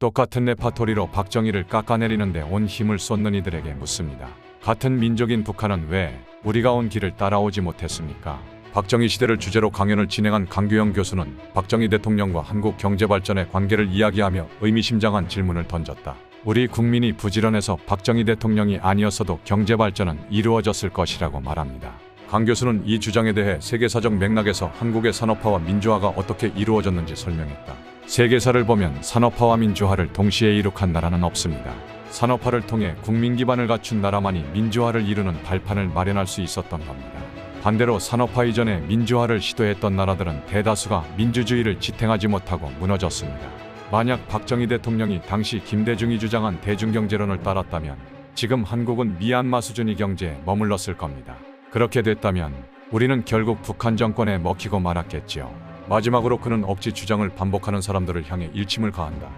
똑같은 레파토리로 박정희를 깎아내리는데 온 힘을 쏟는 이들에게 묻습니다. 같은 민족인 북한은 왜 우리가 온 길을 따라오지 못했습니까? 박정희 시대를 주제로 강연을 진행한 강규영 교수는 박정희 대통령과 한국 경제 발전의 관계를 이야기하며 의미심장한 질문을 던졌다. 우리 국민이 부지런해서 박정희 대통령이 아니었어도 경제 발전은 이루어졌을 것이라고 말합니다. 강 교수는 이 주장에 대해 세계사적 맥락에서 한국의 산업화와 민주화가 어떻게 이루어졌는지 설명했다. 세계사를 보면 산업화와 민주화를 동시에 이룩한 나라는 없습니다. 산업화를 통해 국민 기반을 갖춘 나라만이 민주화를 이루는 발판을 마련할 수 있었던 겁니다. 반대로 산업화 이전에 민주화를 시도했던 나라들은 대다수가 민주주의를 지탱하지 못하고 무너졌습니다. 만약 박정희 대통령이 당시 김대중이 주장한 대중경제론을 따랐다면 지금 한국은 미얀마 수준의 경제에 머물렀을 겁니다. 그렇게 됐다면 우리는 결국 북한 정권에 먹히고 말았겠지요. 마지막으로 그는 억지 주장을 반복하는 사람들을 향해 일침을 가한다.